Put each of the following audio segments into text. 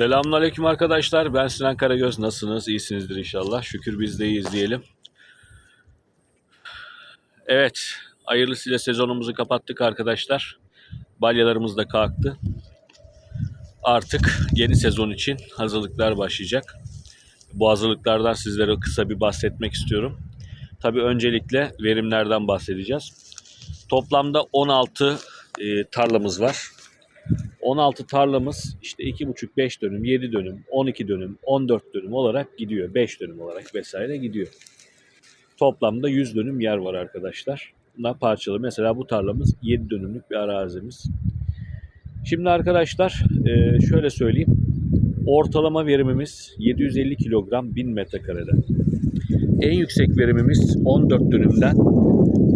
Selamünaleyküm arkadaşlar. Ben Sinan Karagöz. Nasılsınız? İyisinizdir inşallah. Şükür biz de iyiyiz diyelim. Evet, hayırlısıyla sezonumuzu kapattık arkadaşlar. Balyalarımız da kalktı. Artık yeni sezon için hazırlıklar başlayacak. Bu hazırlıklardan sizlere kısa bir bahsetmek istiyorum. Tabii öncelikle verimlerden bahsedeceğiz. Toplamda 16 e, tarlamız var. 16 tarlamız işte 2,5-5 dönüm, 7 dönüm, 12 dönüm, 14 dönüm olarak gidiyor. 5 dönüm olarak vesaire gidiyor. Toplamda 100 dönüm yer var arkadaşlar. Bunlar parçalı. Mesela bu tarlamız 7 dönümlük bir arazimiz. Şimdi arkadaşlar e, şöyle söyleyeyim. Ortalama verimimiz 750 kilogram 1000 metrekareden. En yüksek verimimiz 14 dönümden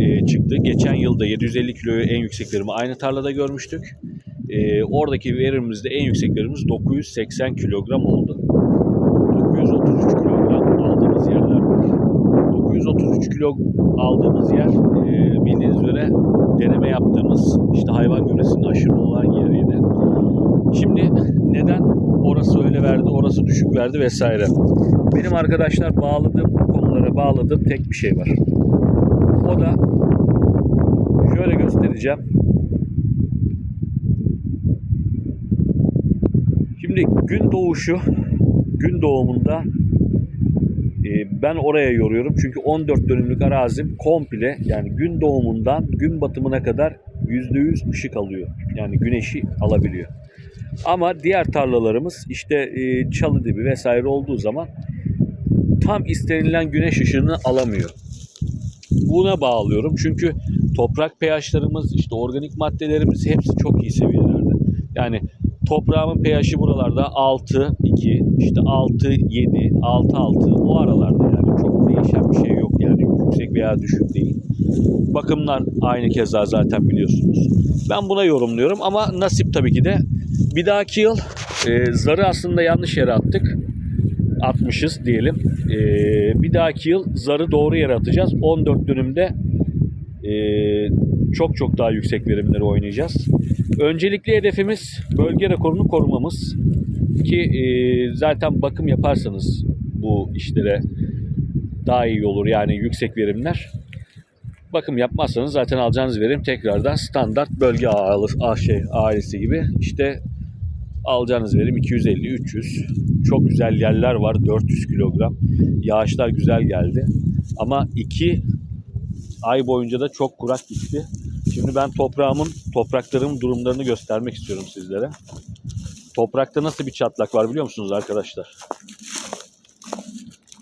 e, çıktı. Geçen yılda 750 kiloyu en yüksek verimi aynı tarlada görmüştük. E, oradaki verimimizde en yüksek verimimiz 980 kilogram oldu. 933 kilogram aldığımız yerler var. 933 kilo aldığımız yer e, bildiğiniz üzere deneme yaptığımız işte hayvan gübresinin aşırı olan yeriydi. Şimdi neden orası öyle verdi, orası düşük verdi vesaire. Benim arkadaşlar bağladığım bu konulara bağladığım tek bir şey var. O da şöyle göstereceğim. Şimdi gün doğuşu, gün doğumunda e, ben oraya yoruyorum. Çünkü 14 dönümlük arazim komple yani gün doğumundan gün batımına kadar %100 ışık alıyor. Yani güneşi alabiliyor. Ama diğer tarlalarımız işte e, çalı dibi vesaire olduğu zaman tam istenilen güneş ışığını alamıyor. Buna bağlıyorum. Çünkü toprak pH'larımız, işte organik maddelerimiz hepsi çok iyi seviyelerde. Yani toprağımın pH'i buralarda 6, 2, işte 6, 7, 6, 6 o aralarda yani çok değişen bir şey yok yani yüksek veya düşük değil. Bakımlar aynı keza zaten biliyorsunuz. Ben buna yorumluyorum ama nasip tabii ki de bir dahaki yıl e, zarı aslında yanlış yere attık. Atmışız diyelim. E, bir dahaki yıl zarı doğru yere atacağız. 14 dönümde e, çok çok daha yüksek verimleri oynayacağız. Öncelikli hedefimiz bölge rekorunu korumamız ki e, zaten bakım yaparsanız bu işlere daha iyi olur yani yüksek verimler. Bakım yapmazsanız zaten alacağınız verim tekrardan standart bölge şey, ailesi gibi işte alacağınız verim 250-300. Çok güzel yerler var 400 kilogram. Yağışlar güzel geldi. Ama 2 ay boyunca da çok kurak gitti. Şimdi ben toprağımın, topraklarımın durumlarını göstermek istiyorum sizlere. Toprakta nasıl bir çatlak var biliyor musunuz arkadaşlar?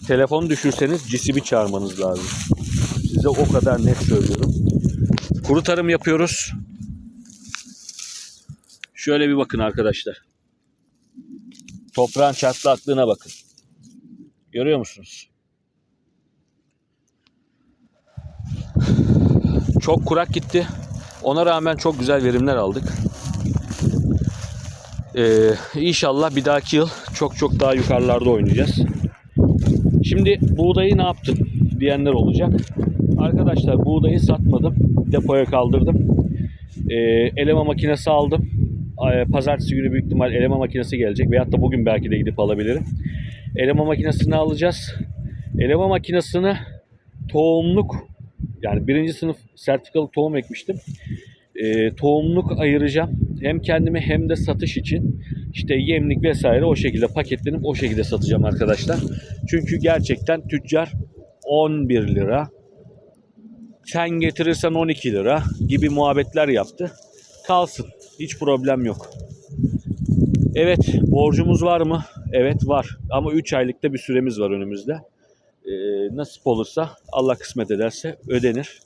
Telefonu düşürseniz cisibi çağırmanız lazım. Size o kadar net söylüyorum. Kuru tarım yapıyoruz. Şöyle bir bakın arkadaşlar. Toprağın çatlaklığına bakın. Görüyor musunuz? Çok kurak gitti. Ona rağmen çok güzel verimler aldık. Ee, inşallah bir dahaki yıl çok çok daha yukarılarda oynayacağız. Şimdi buğdayı ne yaptın diyenler olacak. Arkadaşlar buğdayı satmadım. Depoya kaldırdım. Ee, eleme makinesi aldım. Ee, Pazartesi günü büyük ihtimal eleme makinesi gelecek. Veyahut da bugün belki de gidip alabilirim. Eleme makinesini alacağız. Eleme makinesini tohumluk yani birinci sınıf sertifikalı tohum ekmiştim. Ee, tohumluk ayıracağım. Hem kendime hem de satış için. İşte yemlik vesaire o şekilde paketlenip o şekilde satacağım arkadaşlar. Çünkü gerçekten tüccar 11 lira, sen getirirsen 12 lira gibi muhabbetler yaptı. Kalsın. Hiç problem yok. Evet, borcumuz var mı? Evet var. Ama 3 aylıkta bir süremiz var önümüzde. Ee, nasip olursa, Allah kısmet ederse ödenir.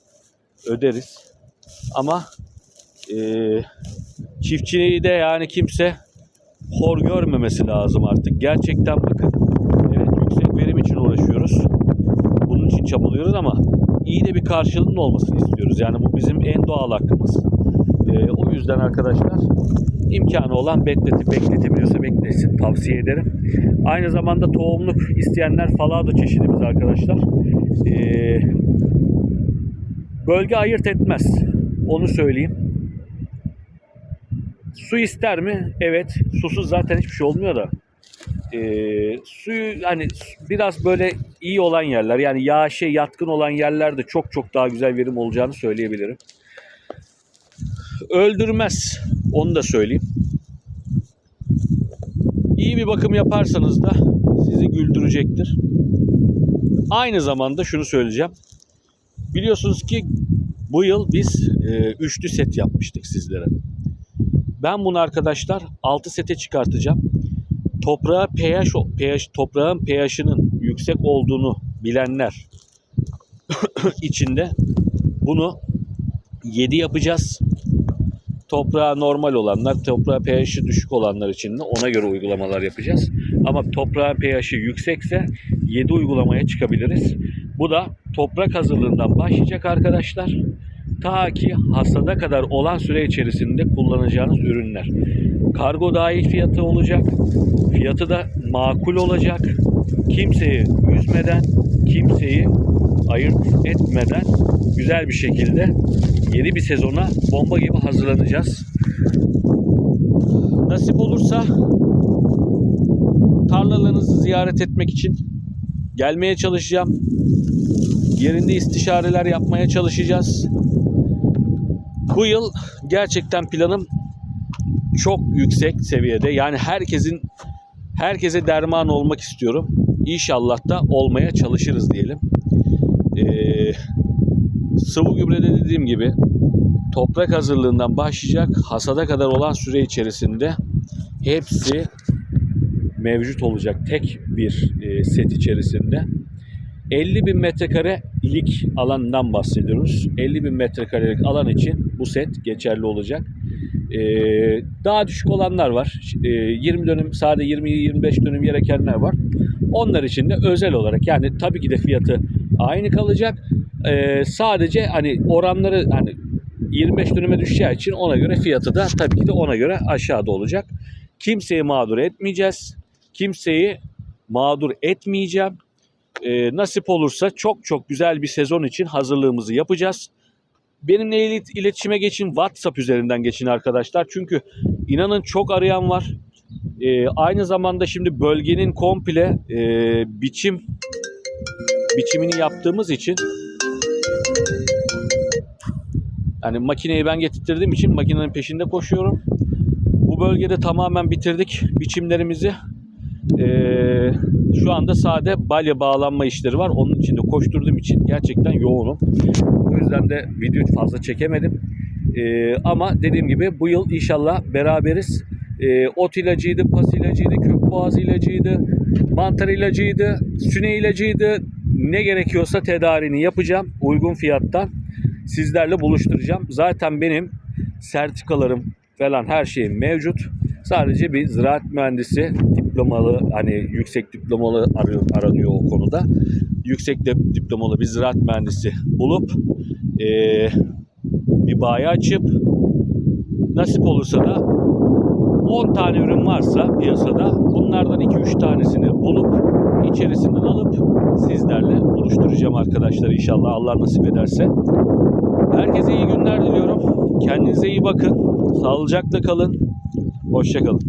Öderiz. Ama e, çiftçiliği de yani kimse hor görmemesi lazım artık. Gerçekten bakın. Evet, yüksek verim için uğraşıyoruz. Bunun için çabalıyoruz ama iyi de bir karşılığının olmasını istiyoruz. Yani bu bizim en doğal hakkımız. Ee, o yüzden arkadaşlar imkanı olan bekleti, bekletebiliyorsa beklesin tavsiye ederim. Aynı zamanda tohumluk isteyenler falado çeşidimiz arkadaşlar. Ee, bölge ayırt etmez. Onu söyleyeyim. Su ister mi? Evet. Susuz zaten hiçbir şey olmuyor da. e, suyu hani biraz böyle iyi olan yerler yani yağışa yatkın olan yerlerde çok çok daha güzel verim olacağını söyleyebilirim. Öldürmez. Onu da söyleyeyim. İyi bir bakım yaparsanız da sizi güldürecektir. Aynı zamanda şunu söyleyeceğim. Biliyorsunuz ki bu yıl biz e, üçlü set yapmıştık sizlere. Ben bunu arkadaşlar 6 sete çıkartacağım. Toprağa pH, pH toprağın pH'inin yüksek olduğunu bilenler içinde bunu 7 yapacağız. Toprağa normal olanlar, toprağa pH'i düşük olanlar için de ona göre uygulamalar yapacağız. Ama toprağın pH'i yüksekse 7 uygulamaya çıkabiliriz. Bu da toprak hazırlığından başlayacak arkadaşlar. Ta ki hasada kadar olan süre içerisinde kullanacağınız ürünler. Kargo dahil fiyatı olacak. Fiyatı da makul olacak. Kimseyi üzmeden, kimseyi ayırt etmeden güzel bir şekilde yeni bir sezona bomba gibi hazırlanacağız. Nasip olursa tarlalarınızı ziyaret etmek için gelmeye çalışacağım. Yerinde istişareler yapmaya çalışacağız. Bu yıl gerçekten planım çok yüksek seviyede. Yani herkesin herkese derman olmak istiyorum. İnşallah da olmaya çalışırız diyelim. Ee, sıvı gübrede dediğim gibi toprak hazırlığından başlayacak hasada kadar olan süre içerisinde hepsi mevcut olacak tek bir e, set içerisinde. 50 bin metrekarelik alandan bahsediyoruz. 50 bin metrekarelik alan için bu set geçerli olacak. Ee, daha düşük olanlar var. Ee, 20 dönüm, sadece 20-25 dönüm yer ekenler var. Onlar için de özel olarak yani tabii ki de fiyatı aynı kalacak. Ee, sadece hani oranları hani 25 dönüme düşeceği için ona göre fiyatı da tabii ki de ona göre aşağıda olacak. Kimseyi mağdur etmeyeceğiz. Kimseyi mağdur etmeyeceğim. Ee, nasip olursa çok çok güzel bir sezon için hazırlığımızı yapacağız. Benimle ilet- iletişime geçin. WhatsApp üzerinden geçin arkadaşlar. Çünkü inanın çok arayan var. Ee, aynı zamanda şimdi bölgenin komple e, biçim biçimini yaptığımız için yani makineyi ben getirttirdiğim için makinenin peşinde koşuyorum. Bu bölgede tamamen bitirdik biçimlerimizi. Ee, şu anda sade balya bağlanma işleri var. Onun için de koşturduğum için gerçekten yoğunum. O yüzden de video fazla çekemedim. Ee, ama dediğim gibi bu yıl inşallah beraberiz. Ee, ot ilacıydı, pas ilacıydı, kökboğaz ilacıydı, mantar ilacıydı, süne ilacıydı. Ne gerekiyorsa tedarini yapacağım uygun fiyattan. Sizlerle buluşturacağım. Zaten benim sertifikalarım falan her şeyim mevcut. Sadece bir ziraat mühendisi diplomalı hani yüksek diplomalı arıyor, aranıyor o konuda. Yüksek diplomalı bir ziraat mühendisi bulup eee, bir bayi açıp nasip olursa da 10 tane ürün varsa piyasada bunlardan 2-3 tanesini bulup içerisinden alıp sizlerle buluşturacağım arkadaşlar inşallah Allah nasip ederse. Herkese iyi günler diliyorum. Kendinize iyi bakın. Sağlıcakla kalın. Hoşçakalın.